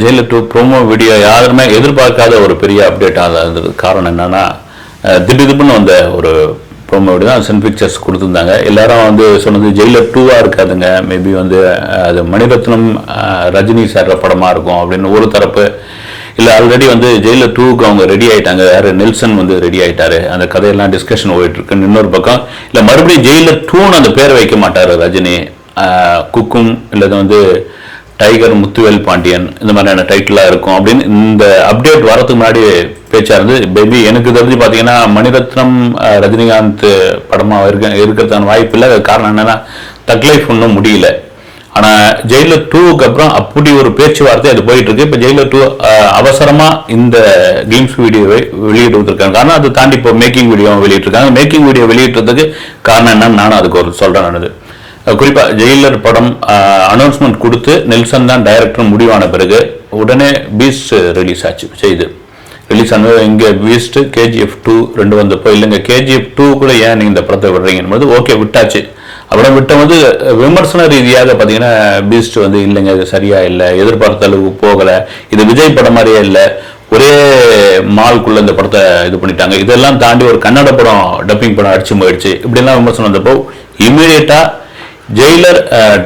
Jailer two promo video யாருமே எதிர்பார்க்காத ஒரு பெரிய அப்டேட்டாக இருந்தது. காரணம் என்னன்னா அஹ், திடீர்னு வந்த ஒரு ப்ரோமோ வீடியோ தான் சன் பிக்சர்ஸ் கொடுத்துருந்தாங்க. எல்லாரும் வந்து சொன்னது ஜெயிலர் டூவாக இருக்காதுங்க. மேபி வந்து அது மணிரத்னம் ரஜினி சார் படமாக இருக்கும். அப்படின்னு ஒரு தரப்பு இல்லை ஆல்ரெடி வந்து ஜெயிலர் டூவுக்கு அவங்க ரெடி ஆகிட்டாங்க யார்? நெல்சன் வந்து ரெடி ஆகிட்டாரு அந்த கதையெல்லாம் டிஸ்கஷன் போயிட்டு இருக்குன்னு இன்னொரு பக்கம் இல்லை மறுபடியும் ஜெயிலர் டூன்னு அந்த பேர் வைக்க மாட்டார் ரஜினி. குக்கும் இல்லை வந்து டைகர் முத்துவேல் பாண்டியன் இந்த மாதிரியான டைட்டிலாக இருக்கும் அப்படின்னு இந்த அப்டேட் வரதுக்கு முன்னாடி பேச்சா இருந்து பேபி எனக்கு தெரிஞ்சு பார்த்தீங்கன்னா மணிரத்னம் ரஜினிகாந்த் படமாக இருக்க இருக்கிறதுக்கான வாய்ப்பு இல்லை. அதுக்கு காரணம் என்னன்னா தக் லைஃப் ஒன்றும் முடியல. ஆனால் ஜெயிலர் டூவுக்கு அப்புறம் அப்படி ஒரு பேச்சுவார்த்தை அது போயிட்டு இருக்கு. இப்போ ஜெயிலர் டூ அவசரமாக இந்த கேம்ஸ் வீடியோவை வெளியிடுவதற்கான காரணம் அதை தாண்டி இப்போ மேக்கிங் வீடியோ வெளியிட்டிருக்காங்க மேக்கிங் வீடியோ வெளியிட்டதுக்கு காரணம் என்னன்னு நானும் அதுக்கு ஒரு சொல்கிறேன் நடந்தது குறிப்பாக ஜெயிலர் படம் அனௌன்ஸ்மெண்ட் கொடுத்து நெல்சன் தான் டைரக்டர் முடிவான பிறகு உடனே பீஸ்ட் ரிலீஸ் ஆச்சு செய்து. ரிலீஸ் ஆனது இங்கே பீஸ்ட் கேஜிஎஃப் டூ ரெண்டு வந்தப்போ இல்லைங்க கேஜிஎஃப் டூ கூட ஏன் நீங்கள் இந்த படத்தை விடுறீங்கன்னு போது ஓகே விட்டாச்சு. அப்புறம் விட்ட வந்து விமர்சன ரீதியாக பார்த்தீங்கன்னா பீஸ்ட் வந்து இல்லைங்க இது சரியா இல்லை எதிர்பார்த்த அளவுக்கு போகலை இது விஜய் படம் மாதிரியே இல்லை ஒரே மால்குள்ள இந்த படத்தை இது பண்ணிட்டாங்க. இதெல்லாம் தாண்டி ஒரு கன்னட படம் டப்பிங் படம் அடிச்சு போயிடுச்சு. இப்படிலாம் விமர்சனம் வந்தப்போ இமீடியட்டாக ஜெயிலர்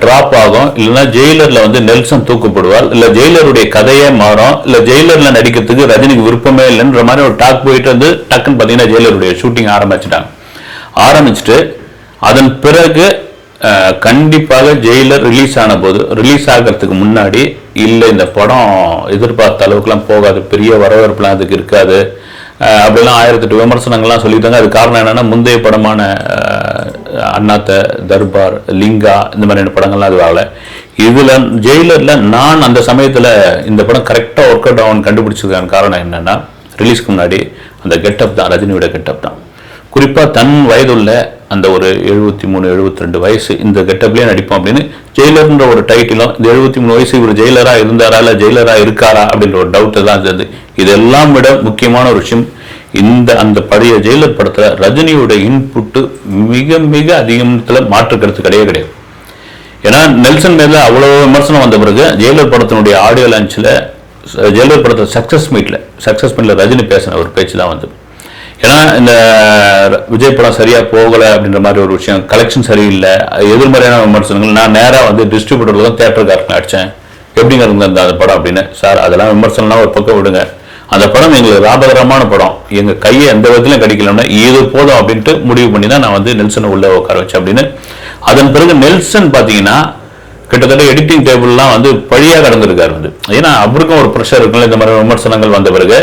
டிராப் ஆகும். இல்லைன்னா ஜெயிலரில் வந்து நெல்சன் தூக்கப்படுவார். இல்லை ஜெயிலருடைய கதையே மாறும். இல்லை ஜெயிலரில் நடிக்கிறதுக்கு ரஜினிக்கு விருப்பமே இல்லைன்ற மாதிரி ஒரு டாக் போயிட்டு வந்து டக்குன்னு பார்த்தீங்கன்னா ஜெயிலருடைய ஷூட்டிங் ஆரம்பிச்சிட்டாங்க. ஆரம்பிச்சுட்டு அதன் பிறகு கண்டிப்பாக ஜெயிலர் ரிலீஸ் ஆன போது ரிலீஸ் ஆகிறதுக்கு முன்னாடி இல்லை இந்த படம் எதிர்பார்த்த அளவுக்குலாம் போகாது. பெரிய வரவேற்புலாம் அதுக்கு இருக்காது. அப்படிலாம் அப்படிலாம் ஆயிரத்தெட்டு விமர்சனங்கள்லாம் சொல்லிட்டாங்க அது காரணம் என்னென்னா முந்தைய படமான அண்ணாத்த தர்பார் லிங்கா இந்த மாதிரியான படங்கள்லாம் அது ஆகல இதுல ஜெயிலரில் நான் அந்த சமயத்தில் இந்த படம் கரெக்டாக ஒர்க் அவுட் ஆகும் கண்டுபிடிச்சதுக்கான காரணம் என்னென்னா ரிலீஸ்க்கு முன்னாடி அந்த கெட்டப் தான் ரஜினியோட கெட்டப் தான். குறிப்பாக தன் வயதுள்ள அந்த ஒரு எழுபத்தி மூணு எழுபத்தி ரெண்டு வயசு இந்த கெட்டப்லேயே நடிப்போம் அப்படின்னு ஜெயிலர்ன்ற ஒரு டைட்டிலும் இந்த எழுபத்தி மூணு வயசு இவர் ஜெயிலராக இருந்தாரா இல்லை ஜெயிலராக இருக்காரா அப்படின்ற ஒரு டவுட்டு தான் இருந்தது இதெல்லாம் விட முக்கியமான ஒரு விஷயம் இந்த அந்த பழைய ஜெயிலர் படத்தில் ரஜினியோட இன்புட்டு மிக மிக அதிகத்தில் மாற்று கருத்து கிடையவே கிடையாது. ஏன்னா நெல்சன் மேல அவ்வளோ விமர்சனம் வந்த பிறகு ஜெயிலர் படத்தினுடைய ஆடியோ லான்ச்சில் ஜெயிலர் படத்தை சக்ஸஸ் மீட்டில் சக்ஸஸ் மீட்டில் ரஜினி பேசின ஒரு பேச்சு தான் வந்து ஏன்னா இந்த விஜய் படம் சரியாக போகலை அப்படின்ற மாதிரி ஒரு விஷயம் கலெக்ஷன் சரியில்லை எதிர்மறையான விமர்சனங்கள் நான் நேராக வந்து டிஸ்ட்ரிபியூட்டர்ல தான் தேட்டருக்காரங்க அடித்தேன் எப்படிங்கிறது அந்த படம் அப்படின்னு சார் அதெல்லாம் விமர்சனம்லாம் ஒரு பக்கம் விடுங்க. அந்த படம் எங்களுக்கு லாபகரமான படம். எங்க கையை எந்த விதத்திலும் கிடைக்கலன்னா இது போதும் அப்படின்ட்டு முடிவு பண்ணி தான் நான் வந்து நெல்சனை உள்ள உட்கார வச்சேன் அப்படின்னு. அதன் பிறகு நெல்சன் பாத்தீங்கன்னா கிட்டத்தட்ட எடிட்டிங் டேபிள்லாம் வந்து பழியா கடந்திருக்காரு வந்து. ஏன்னா அவருக்கும் ஒரு ப்ரெஷர் இருக்குல்ல இந்த மாதிரி விமர்சனங்கள் வந்த பிறகு.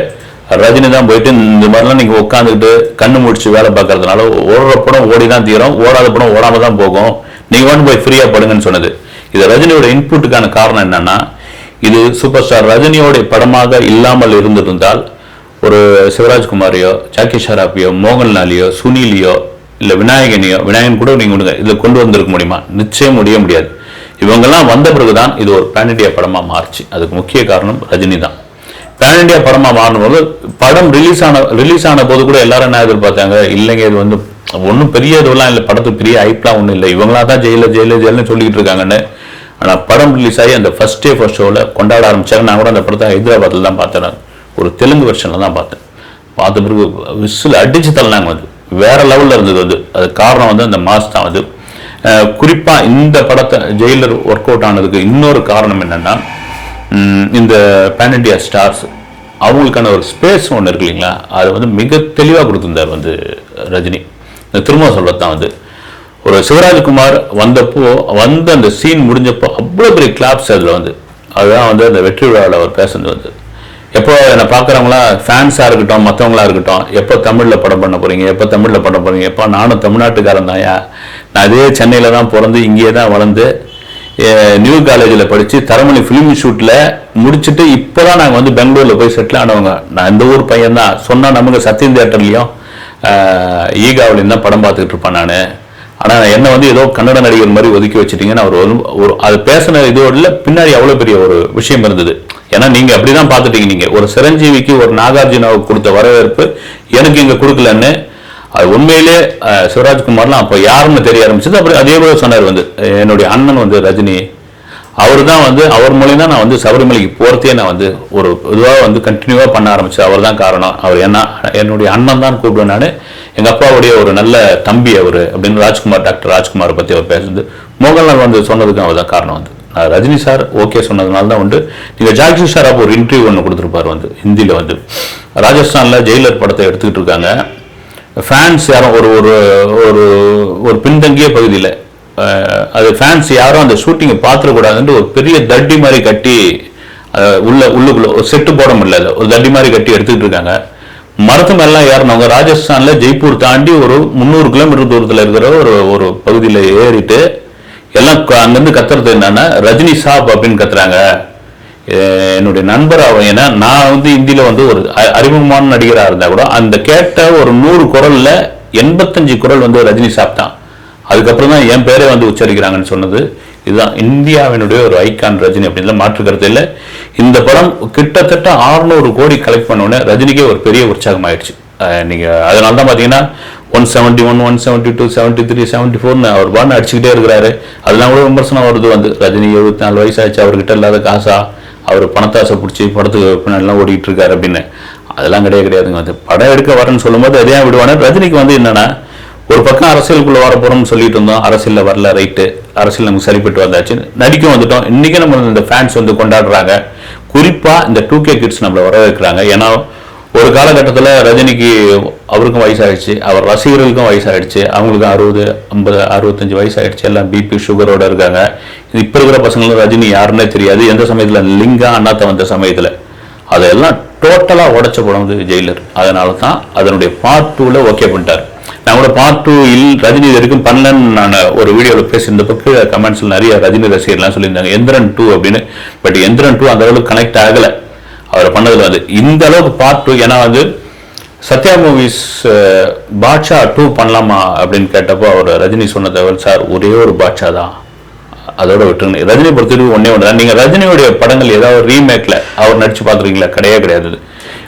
ரஜினி தான் போயிட்டு இந்த மாதிரிலாம் நீங்க உட்காந்துக்கிட்டு கண்ணு முடிச்சு வேலை பார்க்கறதுனால ஓடுற படம் ஓடி தான் தீரும் ஓடாத படம் ஓடாம தான் போகும். நீங்க வந்து போய் ஃப்ரீயா படுங்கன்னு சொன்னது. இது ரஜினியோட இன்புட்டுக்கான காரணம் என்னன்னா இது சூப்பர் ஸ்டார் ரஜினியோடைய படமாக இல்லாமல் இருந்திருந்தால் ஒரு சிவராஜ்குமாரையோ ஜாக்கி ஷராப்பியோ மோகன்லாலியோ சுனிலியோ இல்லை விநாயகனையோ விநாயகன் கூட நீங்கள் விடுங்க. இதை கொண்டு வந்திருக்க முடியுமா? நிச்சயம் முடிய முடியாது. இவங்கெல்லாம் வந்த பிறகுதான் இது ஒரு பேன் இண்டியா படமாக மாறுச்சு. அதுக்கு முக்கிய காரணம் ரஜினி தான். பேன் இண்டியா படமாக மாறும்போது படம் ரிலீஸ் ஆன ரிலீஸ் ஆன போது கூட எல்லாரும் என்ன எதிர்பார்த்தாங்க? இல்லைங்க இது வந்து ஒன்றும் பெரிய இதுவெல்லாம் இல்லை. படத்துக்கு பெரிய ஐப்லாம் ஒன்றும் இல்லை. இவங்களா தான் ஜெயில ஜெயில ஜெயில்னு சொல்லிட்டு இருக்காங்கன்னு ஆனால் படம் ரிலீஸ் ஆகி அந்த ஃபர்ஸ்ட் டே ஃபர்ஸ்ட் ஷோவில் கொண்டாட ஆரம்பித்தாங்க நான் கூட அந்த படத்தை ஹைதராபாத்தில் தான் பார்த்தேன் ஒரு தெலுங்கு வெர்ஷனில் தான் பார்த்தேன். பார்த்த பிறகு விசில் அடிச்சு தள்ளினாங்க வந்து வேறு லெவலில் இருந்தது வந்து அது காரணம் வந்து அந்த மாஸ் தான் வந்து குறிப்பாக இந்த படத்தை ஜெயிலர் ஒர்க் அவுட் ஆனதுக்கு இன்னொரு காரணம் என்னென்னா இந்த பேன் இண்டியா ஸ்டார்ஸ் அவங்களுக்கான ஒரு ஸ்பேஸ் ஒன்று இருக்கு இல்லைங்களா? அது வந்து மிக தெளிவாக கொடுத்துருந்தார் வந்து ரஜினி. இந்த திரும்ப சொல்றதுதான் வந்து ஒரு சிவராஜ்குமார் வந்தப்போ வந்த அந்த சீன் முடிஞ்சப்போ அவ்வளோ பெரிய கிளாப்ஸ் அதில் வந்து. அதுதான் வந்து அந்த வெற்றி விழாவில் அவர் பேசுனது வந்து. எப்போ என்னை பார்க்குறவங்களா ஃபேன்ஸாக இருக்கட்டும் மற்றவங்களா இருக்கட்டும் எப்போ தமிழில் படம் பண்ண போகிறீங்க எப்போ தமிழில் படம் போகிறீங்க எப்போ நானும் தமிழ்நாட்டுக்காரன் தான் நான் அதே சென்னையில் தான் பிறந்து இங்கேயே தான் வளர்ந்து நியூ காலேஜில் படித்து தரமணி ஃபிலிம் ஷூட்டில் முடிச்சுட்டு இப்போ தான் நாங்கள் வந்து பெங்களூரில் போய் செட்டில் ஆனவங்க. நான் இந்த ஊர் பையன் தான் சொன்னால் நமக்கு சத்தியம் தேட்டர்லேயும் ஈகாவிலையும் தான் படம் பார்த்துக்கிட்டு இருப்பேன் நான். ஆனால் என்னை வந்து ஏதோ கன்னட நடிகர் மாதிரி ஒதுக்கி வச்சுட்டீங்கன்னு அவர் ஒரு அது பேசின இதோட பின்னாடி அவ்வளோ பெரிய ஒரு விஷயம் இருந்தது. ஏன்னா நீங்க அப்படிதான் பார்த்துட்டீங்க நீங்கள் ஒரு சிரஞ்சீவிக்கு ஒரு நாகார்ஜுனாவுக்கு கொடுத்த வரவேற்பு எனக்கு இங்கே கொடுக்கலன்னு அது உண்மையிலே சிவராஜ்குமார்லாம் அப்போ யாருன்னு தெரிய ஆரம்பிச்சது. அப்புறம் அதே போல சொன்னார் வந்து என்னுடைய அண்ணன் வந்து ரஜினி அவர் தான் வந்து அவர் மூலியம் தான் நான் வந்து சபரிமலைக்கு போகிறதே நான் வந்து ஒரு இதுவாக வந்து கண்டினியூவாக பண்ண ஆரம்பித்தேன் அவர் தான் காரணம். அவர் என்ன என்னுடைய அண்ணன் தான் கூப்பிடுவேன் நான். எங்கள் அப்பாவுடைய ஒரு நல்ல தம்பி அவர் அப்படின்னு ராஜ்குமார் டாக்டர் ராஜ்குமார் பற்றி அவர் பேசுறது. மோகன்லால் வந்து சொன்னதுக்கு அவர் தான் காரணம் வந்து. நான் ரஜினி சார் ஓகே சொன்னதுனால தான் வந்து நீங்கள் ஜாக்சி சார் அப்போ ஒரு இன்டர்வியூ ஒன்று கொடுத்துருப்பாரு வந்து ஹிந்தியில் வந்து. ராஜஸ்தானில் ஜெயிலர் படத்தை எடுத்துக்கிட்டு இருக்காங்க. ஃபேன்ஸ் யாரும் ஒரு ஒரு ஒரு ஒரு பின்தங்கிய பகுதியில் அது ஃபேன்ஸ் யாரும் அந்த ஷூட்டிங்கை பார்த்துடக்கூடாதுன்ட்டு ஒரு பெரிய தட்டி மாதிரி கட்டி உள்ள உள்ளுக்குள்ள ஒரு செட்டு போட முடியல ஒரு தட்டி மாதிரி கட்டி எடுத்துக்கிட்டு இருக்காங்க. மருத்துவம் எல்லாம் ஏறினவங்க ராஜஸ்தானில் ஜெய்ப்பூர் தாண்டி ஒரு முந்நூறு கிலோமீட்டர் தூரத்தில் இருக்கிற ஒரு ஒரு பகுதியில் ஏறிட்டு எல்லாம் அங்கேருந்து கத்துறது என்னன்னா ரஜினி சாப் அப்படின்னு கத்துறாங்க. என்னுடைய நண்பர் அவன் ஏன்னா நான் வந்து இந்தியில வந்து ஒரு அ- அறிமுகமான நடிகராக இருந்தா கூட அந்த கேட்ட ஒரு நூறு குரல்ல எண்பத்தஞ்சு குரல் வந்து ரஜினி சாப் தான். அதுக்கப்புறம் தான் என் பேரே வந்து உச்சரிக்கிறாங்கன்னு சொன்னது. இதுதான் இந்தியாவினுடைய ஒரு ஐக்கான் ரஜினி அப்படின்லாம் மாற்று கருத்து இல்லை. இந்த படம் கிட்டத்தட்ட 600 கோடி கலெக்ட் பண்ண உடனே ரஜினிக்கே ஒரு பெரிய உற்சாகம் ஆயிடுச்சு. நீங்கள் அதனால தான் பார்த்தீங்கன்னா one seventy one one seventy two seventy three seventy ஃபோர்னு அவர் பாட்டு அடிச்சுக்கிட்டே இருக்கிறாரு. அதெல்லாம் கூட விமர்சனம் வருது வந்து. ரஜினி எழுபத்தி நாலு வயசாச்சு அவர்கிட்ட இல்லாத காசா அவர் பணத்தாசை பிடிச்சி படத்துக்கு பின்னாடிலாம் ஓடிட்டு இருக்காரு அப்படின்னு. அதெல்லாம் கிடையாது கிடையாதுங்க. வந்து படம் எடுக்க வரேன்னு சொல்லும்போது அதே விடுவானே? ரஜினிக்கு வந்து என்னன்னா ஒரு பக்கம் அரசியலுக்குள்ள வர போறோம்னு சொல்லிட்டு இருந்தோம். அரசியல்ல வரல ரைட்டு அரசியல் நமக்கு சரிப்பட்டு வந்தாச்சு. நடிக்கும் வந்துட்டோம். இன்னைக்கு நம்ம இந்த ஃபேன்ஸ் வந்து கொண்டாடுறாங்க. குறிப்பா இந்த டூ கே கிட்ஸ் நம்மளை வர வைக்கிறாங்க ஏன்னா ஒரு காலகட்டத்தில் ரஜினிக்கு அவருக்கும் வயசாயிடுச்சு. அவர் ரசிகர்களுக்கும் வயசாகிடுச்சு அவங்களுக்கும் அறுபது ஐம்பது அறுபத்தஞ்சு வயசாகிடுச்சு எல்லாம் பிபி சுகரோடு இருக்காங்க. இப்போ இருக்கிற பசங்களும் ரஜினி யாருன்னே தெரியாது. எந்த சமயத்தில்? லிங்கா அண்ணாத்த வந்த சமயத்தில். அதெல்லாம் டோட்டலாக உடைச்ச படம் வந்து ஜெயிலர் அதனால தான் அதனுடைய பார்ட் டூவில் ஓகே பண்ணிட்டார். நான் கூட பார்ட் டூ இல் ரஜினி வரைக்கும் பண்ணலன்னு நான் ஒரு வீடியோவில் பேசியிருந்தப்போ கீழே கமெண்ட்ஸில் நிறைய ரஜினி ரசிகர்லாம் சொல்லியிருந்தாங்க. எந்திரன் டூ அப்படின்னு. பட் எந்திரன் டூ அந்த அளவுக்கு கனெக்ட் ஆகலை. அவர் பண்ணதில் வந்து. இந்த அளவுக்கு பார்ட் டூ ஏன்னா வந்து சத்யா மூவிஸ் பாட்ஷா டூ பண்ணலாமா அப்படின்னு கேட்டப்போ அவர் ரஜினி சொன்னது சார் ஒரே ஒரு பாட்ஷா தான். அதோட விட்டுருங்க. ரஜினி பொறுத்தவரைக்கும் ஒன்னே ஒன்று தான். நீங்கள் ரஜினியுடைய படங்கள் ஏதாவது ரீமேக்கில் அவர் நடித்து பார்த்துருக்கீங்களா? கிடையவே கிடையாது.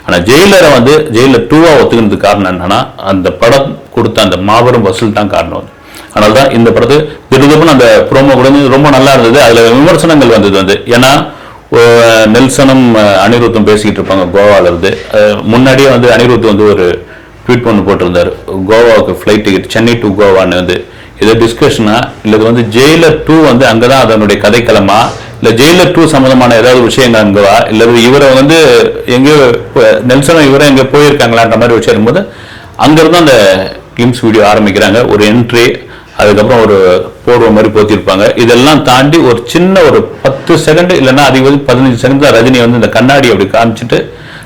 ஆனால் ஜெயிலரை வந்து ஜெயிலர் டூவாக ஒத்துக்கிறதுக்கு காரணம் என்னன்னா அந்த படம் கொடுத்த அந்த மாபெரும் வசூல் தான் காரணம் அதனால தான் இந்த படத்து திடீர்னு அந்த ப்ரோமோ கூட வந்து ரொம்ப நல்லா இருந்தது. அதில் விமர்சனங்கள் வந்தது வந்து. ஏன்னா நெல்சனும் அனிருத்தும் பேசிக்கிட்டு இருப்பாங்க கோவாவில் இருந்து. முன்னாடியே வந்து அனிருத் வந்து ஒரு ட்வீட் ஒன்று போட்டிருந்தாரு. கோவாவுக்கு ஃப்ளைட் டிக்கெட் சென்னை டு கோவான்னு வந்து. இது டிஸ்கஷனா இல்லை இது வந்து ஜெயிலர் டூ வந்து அங்கே தான் அதனுடைய கதைக்களமா? இல்லை ஜெயிலர் டூ சம்மந்தமான ஏதாவது விஷயங்கள் அங்கவா இல்லை இவரை வந்து எங்கேயோ இப்போ நெல்சனும் இவரை எங்கே போயிருக்காங்களான்ற மாதிரி விஷயம் இருக்கும்போது அங்கேருந்து அந்த கிம்ஸ் வீடியோ ஆரம்பிக்கிறாங்க. ஒரு என்ட்ரி அதுக்கப்புறம் ஒரு போடுற மாதிரி போத்திருப்பாங்க. இதெல்லாம் தாண்டி ஒரு சின்ன ஒரு பத்து செகண்ட் இல்லைன்னா அதிக பதினஞ்சு செகண்ட் தான் ரஜினி வந்து இந்த கண்ணாடி அப்படி காமிச்சிட்டு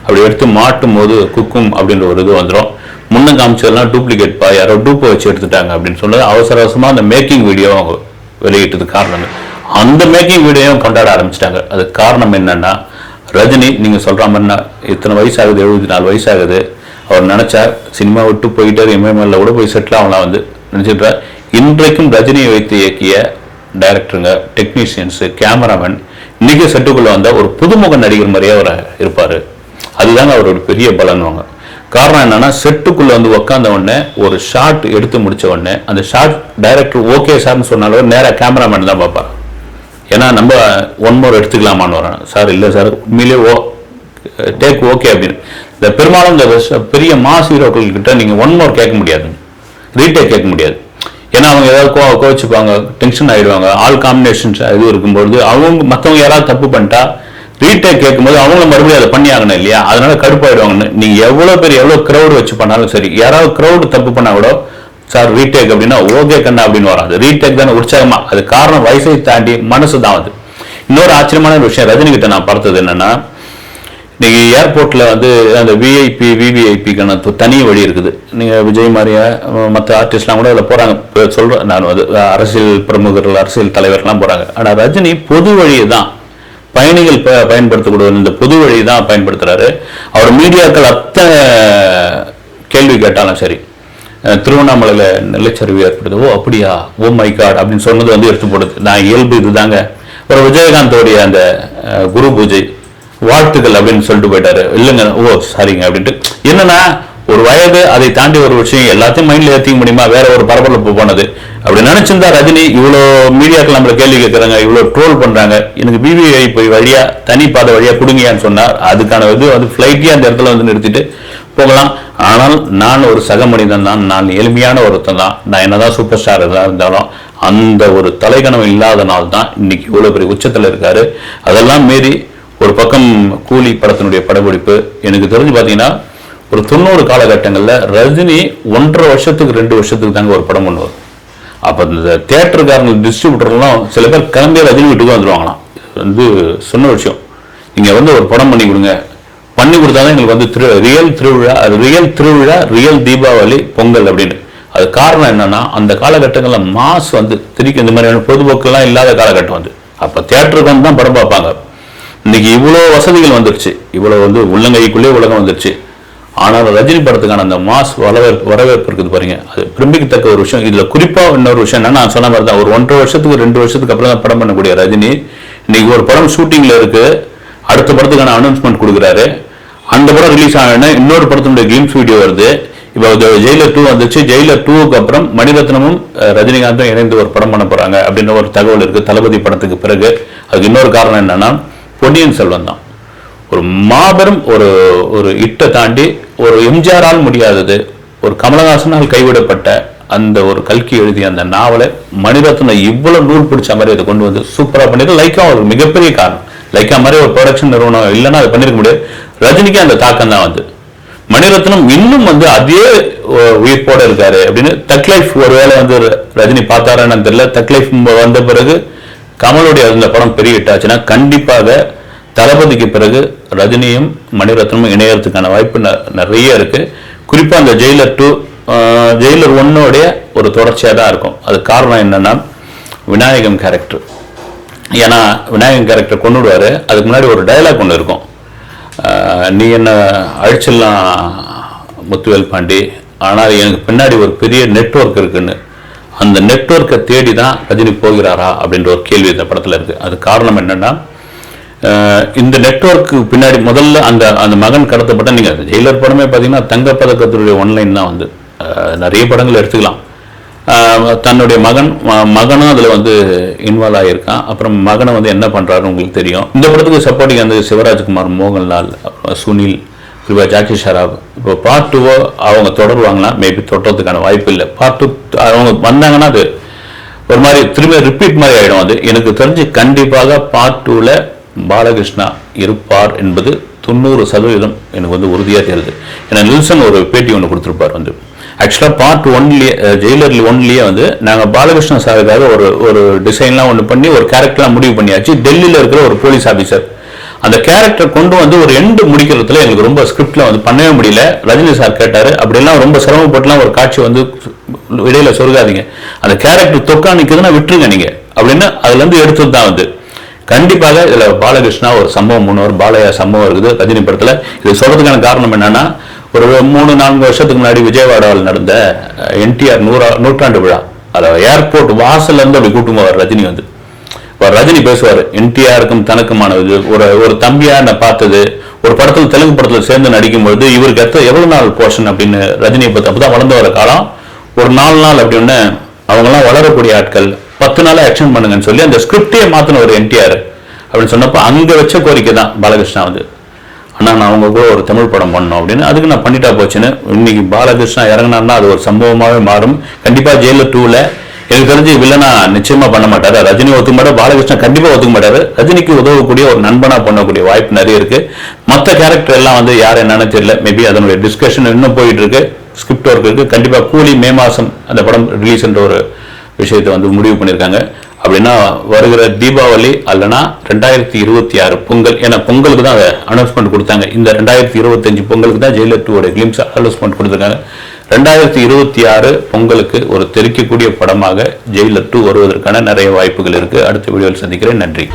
அப்படி எடுத்து மாட்டும் போது குக்கும் அப்படின்ற ஒரு இது வந்துடும் முன்ன காமிச்சதெல்லாம் டூப்ளிகேட் பா யாரோ டூப்பை வச்சு எடுத்துட்டாங்க அப்படின்னு சொன்னது அவசர அவசரமாக அந்த மேக்கிங் வீடியோ அவங்க வெளியிட்டது காரணம். அந்த மேக்கிங் வீடியோவும் கொண்டாட ஆரம்பிச்சிட்டாங்க. அது காரணம் என்னன்னா ரஜினி நீங்கள் சொல்கிற மாதிரினா இத்தனை வயசாகுது எழுபத்தி நாலு வயசாகுது. அவர் நினைச்சா சினிமா விட்டு போயிட்டார் எம்எம்எல்ல கூட போய் செட்டில் ஆகலாம் வந்து நினைச்சிட்டு இன்றைக்கும் ரஜினியை வைத்து இயக்கிய டைரக்டருங்க டெக்னீஷியன்ஸு கேமராமேன் இன்னைக்கு செட்டுக்குள்ள வந்த ஒரு புதுமுக நடிகர் மாதிரியே அவர் இருப்பார். அதுதாங்க அவரோட பெரிய பலன்வாங்க. காரணம் என்னன்னா செட்டுக்குள்ள வந்து உக்காந்த உடனே ஒரு ஷாட் எடுத்து முடிச்ச உடனே அந்த ஷாட் டைரக்டர் ஓகே சார்னு சொன்னாலும் நேராக கேமராமேன் தான் பார்ப்பார். ஏன்னா நம்ம ஒன் மோர் எடுத்துக்கலாமான்னு வரேன். சார் இல்லை சார் உண்மையிலே ஓ டேக் ஓகே அப்படின்னு. இந்த பெரும்பாலும் இந்த பெரிய மாஸ் ஹீரோக்கள் கிட்ட நீங்க ஒன் மோர் கேட்க முடியாது. ரீடேக் கேட்க முடியாது. ஏன்னா அவங்க ஏதாவது கோ கோச்சுப்பாங்க டென்ஷன் ஆயிடுவாங்க. ஆல் காம்பினேஷன்ஸ் இது இருக்கும்பொழுது அவங்க மற்றவங்க யாராவது தப்பு பண்ணிட்டா ரீடேக் கேட்கும்போது அவங்க மறுபடியும் அதை பண்ணி ஆகணும் இல்லையா? அதனால கடுப்பாயிடுவாங்கன்னு. நீங்க எவ்வளவு பேர் எவ்வளவு கிரௌடு வச்சு பண்ணாலும் சரி யாராவது crowd தப்பு பண்ணா கூட சார் ரீடேக் அப்படின்னா ஓகே கண்ணா அப்படின்னு வராது ரீடேக் தானே உற்சாகமா. அது காரணம் வயசை தாண்டி மனசு தான் அது. இன்னொரு ஆச்சரியமான ஒரு விஷயம் ரஜினி கிட்ட நான் பார்த்தது என்னன்னா இன்னைக்கு ஏர்போர்ட்ல வந்து அந்த விஐபி விவிஐபிக்கான தனி வழி இருக்குது. நீங்க விஜய் மாதிரியா மற்ற ஆர்டிஸ்ட்லாம் கூட அதில் போறாங்க. இப்ப சொல்றேன் நான் வந்து அரசியல் பிரமுகர்கள் அரசியல் தலைவர்லாம் போறாங்க. ஆனால் ரஜினி பொது வழியை தான் பயணிகள் ப- பயன்படுத்தக்கூடிய இந்த பொது வழியை தான் பயன்படுத்துறாரு. அவர் மீடியாக்கள் அத்தனை கேள்வி கேட்டாலும் சரி திருவண்ணாமலையில் நிலச்சரிவு ஏற்படுது ஓ அப்படியா? ஓ மை காட் அப்படின்னு சொன்னது வந்து எடுத்து போடுது. நான் இயல்பு இதுதாங்க. ஒரு விஜயகாந்தோடைய அந்த குரு பூஜை வாழ்த்துக்கள் அப்படின்னு சொல்லிட்டு போயிட்டாரு. இல்லைங்க ஓ சாரிங்க அப்படின்ட்டு. என்னன்னா ஒரு வயது அதை தாண்டி ஒரு விஷயம் எல்லாத்தையும் மைண்ட்ல ஏற்றிக்க முடியுமா? வேற ஒரு பரபரப்பு போனது. அப்படி நினைச்சிருந்தா ரஜினி இவ்வளோ மீடியாக்கள் நம்மளை கேள்வி கேட்குறாங்க இவ்வளோ ட்ரோல் பண்றாங்க. எனக்கு பிபிஐ போய் வழியா தனி பாதை வழியா கொடுங்கயான்னு சொன்னார். அதுக்கான இது வந்து ஃப்ளைட்டே அந்த இடத்துல வந்து நிறுத்திட்டு போகலாம். ஆனால் நான் ஒரு சக மனிதன் தான். நான் எளிமையான ஒருத்தன் தான். நான் என்னதான் சூப்பர் ஸ்டார் இருந்தாலும் அந்த ஒரு தலைகணம் இல்லாதனால்தான் இன்னைக்கு இவ்வளோ பெரிய உச்சத்தில் இருக்காரு. அதெல்லாம் மீறி ஒரு பக்கம் கூலி படத்தினுடைய படப்பிடிப்பு. எனக்கு தெரிஞ்சு பார்த்தீங்கன்னா ஒரு தொண்ணூறு காலகட்டங்களில் ரஜினி ஒன்றரை வருஷத்துக்கு ரெண்டு வருஷத்துக்கு தாங்க ஒரு படம் பண்ணுவார். அப்போ இந்த தேட்டருக்காரங்க டிஸ்ட்ரிபியூட்டர்லாம் சில பேர் கிளம்பி ரஜினி வீட்டுக்கு வந்துடுவாங்களாம் இது வந்து சொன்ன விஷயம். நீங்கள் வந்து ஒரு படம் பண்ணி கொடுங்க. பண்ணி கொடுத்தாலும் எங்களுக்கு வந்து திரு ரியல் திருவிழா அது ரியல் திருவிழா ரியல் தீபாவளி பொங்கல் அப்படின்னு. அது காரணம் என்னன்னா அந்த காலகட்டங்களில் மாஸ் வந்து திருப்பி இந்த மாதிரியான பொதுபோக்கெல்லாம் இல்லாத காலகட்டம் வந்து அப்போ தேட்டருக்கு வந்து தான் படம் பார்ப்பாங்க. இன்னைக்கு இவ்வளோ வசதிகள் வந்துருச்சு. இவ்வளோ வந்து உள்ளங்கைக்குள்ளே உலகம் வந்துருச்சு. ஆனால் ரஜினி படத்துக்கான அந்த மாஸ் வரவேற்பு வரவேற்பு இருக்குது பாருங்க. அது விரும்பிக்கத்தக்க ஒரு விஷயம். இதில் குறிப்பாக இன்னொரு விஷயம் என்னன்னா நான் சொன்ன மாதிரி தான் ஒரு ஒன்றரை வருஷத்துக்கு ரெண்டு வருஷத்துக்கு அப்புறம் தான் படம் பண்ணக்கூடிய ரஜினி இன்னைக்கு ஒரு படம் ஷூட்டிங்கில் இருக்கு. அடுத்த படத்துக்கான அனௌன்ஸ்மெண்ட் கொடுக்குறாரு. அந்த படம் ரிலீஸ் ஆனோடனே இன்னொரு படத்தினுடைய கிளிம்ஸ் வீடியோ வருது. இப்போ ஜெயிலர் டூ வந்துச்சு. ஜெயிலர் டூவுக்கு அப்புறம் மணிரத்னமும் ரஜினிகாந்தும் இணைந்து ஒரு படம் பண்ண போகிறாங்க அப்படின்ற ஒரு தகவல் இருக்குது தளபதி படத்துக்கு பிறகு. அதுக்கு இன்னொரு காரணம் என்னன்னா பொன்னியின் செல்வன் தான் ஒரு மாபெரும் ஒரு ஒரு இட்டை தாண்டி ஒரு எம்ஜிஆரால் முடியாதது ஒரு கமலஹாசனால் கைவிடப்பட்ட அந்த ஒரு கல்கி எழுதிய அந்த நாவலை மணிரத்னம் இவ்வளவு நூல் பிடிச்ச மாதிரி அதை கொண்டு வந்து சூப்பரா பண்ணிட்டு லைக்கா ஒரு மிகப்பெரிய காரணம். லைக்கா மாதிரி ஒரு ப்ரொடக்ஷன் நிறுவனம் இல்லைன்னா அதை பண்ணிருக்க முடியாது. ரஜினிக்கு அந்த தாக்கம் தான் வந்து. மணிரத்னம் இன்னும் வந்து அதே உயிர்ப்போட இருக்காரு அப்படின்னு தக் லைஃப் ஒருவேளை வந்து ரஜினி பார்த்தாரான்னு தெரியல. தக் லைஃப் வந்த பிறகு கமலுடைய அந்த படம் பெரிய ஹிட் ஆச்சுன்னா கண்டிப்பாக தளபதிக்கு பிறகு ரஜினியும் மணிரத்னமும் இணையறதுக்கான வாய்ப்பு ந- நிறைய இருக்கு. குறிப்பாக அந்த ஜெயிலர் டூ ஜெயிலர் ஒன்னோடைய ஒரு தொடர்ச்சியாக தான் இருக்கும். அது காரணம் என்னன்னா விநாயகம் கேரக்டர் ஏன்னா விநாயகன் கேரக்டர் கொண்டு விடுவார் அதுக்கு முன்னாடி ஒரு டயலாக் ஒன்று இருக்கும். நீ என்ன அழிச்சிடலாம் முத்துவேல் பாண்டி? ஆனால் எனக்கு பின்னாடி ஒரு பெரிய நெட்ஒர்க் இருக்குன்னு. அந்த நெட்வொர்க்கை தேடி தான் ரஜினி போகிறாரா அப்படின்ற ஒரு கேள்வி இந்த படத்தில் இருக்குது அது காரணம் என்னென்னா இந்த நெட்ஒர்க்கு பின்னாடி முதல்ல அந்த அந்த மகன் கடத்தப்பட்ட நீங்க ஜெயிலர் படமே பார்த்தீங்கன்னா தங்கப்பதக்கத்துடைய ஒன்லைன் தான் வந்து. நிறைய படங்கள் எடுத்துக்கலாம். தன்னுடைய மகன் மகனும் அதில் வந்து இன்வால்வ் ஆகியிருக்கான் அப்புறம் மகனை வந்து என்ன பண்ணுறாருன்னு உங்களுக்கு தெரியும். இந்த படத்துக்கு சப்போர்ட்டிங் வந்து சிவராஜ்குமார் மோகன்லால் அப்புறம் சுனில் கிருபா ஜாக்கி ஷராப். இப்போ பார்ட் டூவோ அவங்க தொடருவாங்கன்னா மேபி தொடர்றதுக்கான வாய்ப்பு இல்லை. பார்ட் டூ அவங்க வந்தாங்கன்னா அது ஒரு மாதிரி திரும்ப ரிப்பீட் மாதிரி ஆகிடும் அது. எனக்கு தெரிஞ்சு கண்டிப்பாக பார்ட் டூவில் பாலகிருஷ்ணா இருப்பார் என்பது தொண்ணூறு சதவீதம் எனக்கு வந்து உறுதியாக தெரியுது. ஏன்னா நில்சன் ஒரு பேட்டி ஒன்று கொடுத்துருப்பார் வந்து. ஆக்சுவலாக பார்ட் ஒன்லேயே ஜெயிலர் ஒன்லேயே வந்து நாங்கள் பாலகிருஷ்ணன் சாருக்காக ஒரு ஒரு டிசைன்லாம் ஒன்று பண்ணி ஒரு கேரக்டர்லாம் முடிவு பண்ணியாச்சு. டெல்லியில் இருக்கிற ஒரு போலீஸ் ஆஃபீஸர் அந்த கேரக்டர் கொண்டு வந்து ஒரு எண்டு முடிக்கிறதுல எனக்கு ரொம்ப ஸ்கிரிப்ட்ல வந்து பண்ணவே முடியல. ரஜினி சார் கேட்டாரு. அப்படிலாம் ரொம்ப சிரமப்பட்டுலாம் ஒரு காட்சி வந்து இடையில சொருகாதீங்க. அந்த கேரக்டர் தொக்கா நிற்குதுன்னா விட்டுருங்க நீங்க. அப்படின்னு அதுல இருந்து எடுத்தது தான் வந்து கண்டிப்பாக இதுல பாலகிருஷ்ணா ஒரு சம்பவம் முன்னோர் பாலையா சம்பவம் இருக்குது ரஜினி படத்துல. இது சொல்றதுக்கான காரணம் என்னன்னா ஒரு மூணு நான்கு வருஷத்துக்கு முன்னாடி விஜயவாடாவில் நடந்த என்டிஆர் நூறா நூற்றாண்டு விழா. அதில் ஏர்போர்ட் வாசல்ல இருந்து அப்படி கூட்டும் போவார் ரஜினி வந்து. ரஜினி பேசுவார் என்டிஆருக்கும் தனக்குமானது. ஒரு ஒரு தம்பியா நான் பார்த்தது ஒரு படத்தில் தெலுங்கு படத்தில் சேர்ந்து நடிக்கும்போது இவருக்கு எத்த எவ்வளவு நாள் போர்ஷன் அப்படின்னு ரஜினியை பத்தி அப்பதான் வளர்ந்து வர காலம். ஒரு நாலு நாள் அப்படின்னு அவங்கெல்லாம் வளரக்கூடிய ஆட்கள். பத்து நாளாக ஆக்ஷன் பண்ணுங்கன்னு சொல்லி அந்த ஸ்கிரிப்டே மாத்தின ஒரு என்டிஆர் அப்படின்னு சொன்னப்போ அங்கே வச்ச கோரிக்கை தான் பாலகிருஷ்ணா வந்து. அண்ணா நான் அவங்க கூட ஒரு தமிழ் படம் பண்ணணும் அப்படின்னு அதுக்கு நான் பண்ணிட்டா போச்சுன்னு இன்னைக்கு பாலகிருஷ்ணா இறங்கினார்னா அது ஒரு சம்பவமாகவே மாறும். கண்டிப்பாக ஜெயிலில் டூவில் எனக்கு தெரிஞ்சு வில்லனா நிச்சயமா பண்ண மாட்டாரு. ரஜினி ஒத்துக்க மாட்டார் பாலகிருஷ்ணன் கண்டிப்பா ஒத்துக்க மாட்டாரு. ரஜினிக்கு உதவக்கூடிய ஒரு நண்பனா பண்ணக்கூடிய வாய்ப்பு நிறைய இருக்கு. மத்த கேரக்டர் எல்லாம் வந்து யார் என்னன்னு தெரியல. மேபி அதனுடைய டிஸ்கஷன் இன்னும் போயிட்டு இருக்கு. ஸ்கிரிப்ட் ஒர்க் இருக்கு. கண்டிப்பா கூலி மே மாசம் அந்த படம் ரிலீஸ் என்ற ஒரு விஷயத்தை வந்து முடிவு பண்ணியிருக்காங்க. அப்படின்னா வருகிற தீபாவளி அல்லனா ரெண்டாயிரத்தி இருபத்தி ஆறு பொங்கல். ஏன்னா பொங்கலுக்கு தான் அனௌன்ஸ்மெண்ட் கொடுத்தாங்க. இந்த ரெண்டாயிரத்தி இருபத்தஞ்சு பொங்கலுக்கு தான் ஜெயிலர் டூவோட கிளிம்ஸ் அனௌன்ஸ்மெண்ட் கொடுத்துருக்காங்க. ரெண்டாயிரத்தி இருபத்தி ஆறு பொங்கலுக்கு ஒரு தெரிக்கக்கூடிய படமாக ஜெயிலர் டூ வருவதற்கான நிறைய வாய்ப்புகள் இருக்கு. அடுத்த வீடியோவில் சந்திக்கிறேன். நன்றி.